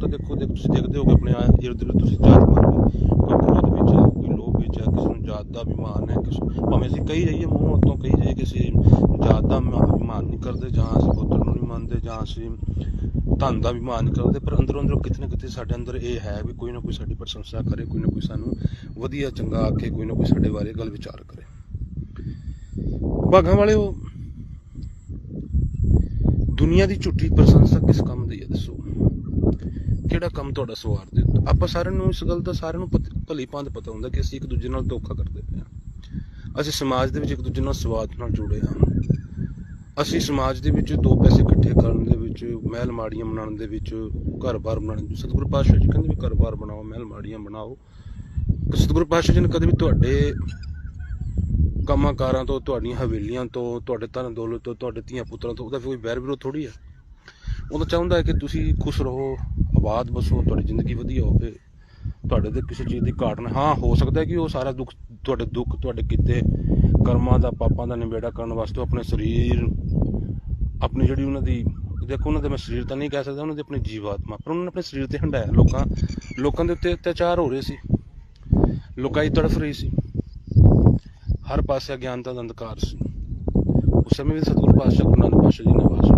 ਤਾਂ ਦੇਖੋ, ਦੇਖ ਤੁਸੀਂ ਦੇਖਦੇ ਹੋਗੇ ਆਪਣੇ ਇਰਦ ਗਿਰਦ ਤੁਸੀਂ ਜਾਤ ਮਾਰ ਕੋਈ ਕ੍ਰੋਧ ਵਿੱਚ ਹੈ ਕੋਈ ਲੋਭ ਵਿੱਚ ਹੈ ਕਿਸੇ ਨੂੰ ਜਾਤ ਦਾ ਅਭਿਮਾਨ ਹੈ, ਕਿਸੇ ਭਾਵੇਂ ਅਸੀਂ ਕਹੀ ਜਾਈਏ, ਮੂੰਹ ਉੱਤੋਂ ਕਹੀ ਜਾਈਏ ਕਿ ਜਾਤ ਦਾ ਅਭਿਮਾਨ ਨਹੀਂ ਕਰਦੇ, ਜਾਂ ਅਸੀਂ ਪੁੱਤਰ ਨੂੰ ਨਹੀਂ ਮੰਨਦੇ, ਜਾਂ ਅਸੀਂ ਧਨ ਦਾ ਅਭਿਮਾਨ ਨਹੀਂ ਕਰਦੇ। ਪਰ ਅੰਦਰੋਂ ਅੰਦਰੋਂ ਕਿਤੇ ਨਾ ਕਿਤੇ ਸਾਡੇ ਅੰਦਰ ਇਹ ਹੈ ਵੀ ਕੋਈ ਨਾ ਕੋਈ ਸਾਡੀ ਪ੍ਰਸ਼ੰਸਾ ਕਰੇ, ਕੋਈ ਨਾ ਕੋਈ ਸਾਨੂੰ ਵਧੀਆ, ਚੰਗਾ ਆਖੇ, ਕੋਈ ਨਾ ਕੋਈ ਸਾਡੇ ਬਾਰੇ ਗੱਲ ਵਿਚਾਰ ਕਰੇ। ਭਾਗਾਂ ਵਾਲੇ ਉਹ ਦੁਨੀਆ ਦੀ ਝੂਠੀ ਪ੍ਰਸ਼ੰਸਾ ਕਿਸ ਕੰਮ ਦੀ ਹੈ, ਦੱਸੋ? ਕਿਹੜਾ ਕੰਮ ਤੁਹਾਡਾ ਸਵਾਰ ਦੇ ਆਪਾਂ ਸਾਰਿਆਂ ਨੂੰ ਇਸ ਗੱਲ ਦਾ ਸਾਰਿਆਂ ਨੂੰ ਪਤ- ਭਲੀ ਭਾਂਤ ਪਤਾ ਹੁੰਦਾ ਕਿ ਅਸੀਂ ਇੱਕ ਦੂਜੇ ਨਾਲ ਧੋਖਾ ਕਰਦੇ ਪਏ ਹਾਂ। ਅਸੀਂ ਸਮਾਜ ਦੇ ਵਿੱਚ ਇੱਕ ਦੂਜੇ ਨਾਲ ਸਵਾਦ ਨਾਲ ਜੁੜੇ ਹਾਂ। ਅਸੀਂ ਸਮਾਜ ਦੇ ਵਿੱਚ ਦੋ ਪੈਸੇ ਇਕੱਠੇ ਕਰਨ ਦੇ ਵਿੱਚ, ਮਹਿਲ ਮਾੜੀਆਂ ਬਣਾਉਣ ਦੇ ਵਿੱਚ, ਘਰ-ਬਾਰ ਬਣਾਉਣ ਦੇ ਸਤਿਗੁਰੂ ਪਾਤਸ਼ਾਹ ਜੀ ਕਹਿੰਦੇ ਵੀ ਘਰ-ਬਾਰ ਬਣਾਓ, ਮਹਿਲ ਮਾੜੀਆਂ ਬਣਾਓ। ਸਤਿਗੁਰੂ ਪਾਤਸ਼ਾਹ ਜੀ ਨੇ ਕਦੇ ਵੀ ਤੁਹਾਡੇ ਕੰਮਾਂ ਕਾਰਾਂ ਤੋਂ, ਤੁਹਾਡੀਆਂ ਹਵੇਲੀਆਂ ਤੋਂ, ਤੁਹਾਡੇ ਧਨ ਦੌਲਤ ਤੋਂ, ਤੁਹਾਡੇ ਧੀਆਂ ਪੁੱਤਰਾਂ ਤੋਂ ਉਹਦਾ ਕੋਈ ਵੈਰ ਵਿਰੋਧ ਥੋੜੀ ਆ ਉਹ ਤਾਂ ਚਾਹੁੰਦਾ ਹੈ ਕਿ ਤੁਸੀਂ ਖੁਸ਼ ਰਹੋ, ਆਬਾਦ ਬਸੋ, ਤੁਹਾਡੀ ਜ਼ਿੰਦਗੀ ਵਧੀਆ ਹੋਵੇ, ਤੁਹਾਡੇ ਤੇ ਕਿਸੇ ਚੀਜ਼ ਦੀ ਘਾਟ ਨਾ ਹਾਂ, ਹੋ ਸਕਦਾ ਕਿ ਉਹ ਸਾਰਾ ਦੁੱਖ ਤੁਹਾਡੇ ਦੁੱਖ, ਤੁਹਾਡੇ ਕੀਤੇ ਕਰਮਾਂ ਦਾ, ਪਾਪਾਂ ਦਾ ਨਿਬੇੜਾ ਕਰਨ ਵਾਸਤੇ ਆਪਣੇ ਸਰੀਰ, ਆਪਣੀ ਜਿਹੜੀ ਉਹਨਾਂ ਦੀ ਦੇਖੋ, ਉਹਨਾਂ ਦੇ ਮੈਂ ਸਰੀਰ ਤਾਂ ਨਹੀਂ ਕਹਿ ਸਕਦਾ, ਉਹਨਾਂ ਦੀ ਆਪਣੀ ਜੀਵਾਤਮਾ, ਪਰ ਉਹਨਾਂ ਨੇ ਆਪਣੇ ਸਰੀਰ ਤੇ ਹੰਡਾਇਆ ਲੋਕਾਂ ਲੋਕਾਂ ਦੇ ਉੱਤੇ ਅਤਿਆਚਾਰ ਹੋ ਰਹੇ ਸੀ। ਲੋਕਾਈ ਤੜਫ ਰਹੀ ਸੀ। ਹਰ ਪਾਸੇ ਅਗਿਆਨਤਾ ਦਾ ਅੰਧਕਾਰ ਸੀ। ਉਸ ਸਮੇਂ ਵੀ ਸਤਿਗੁਰੂ ਪਾਤਸ਼ਾਹ ਗੁਰੂ ਨਾਨਕ ਪਾਤਸ਼ਾਹ ਜੀ ਨੇ ਆਵਾਜ਼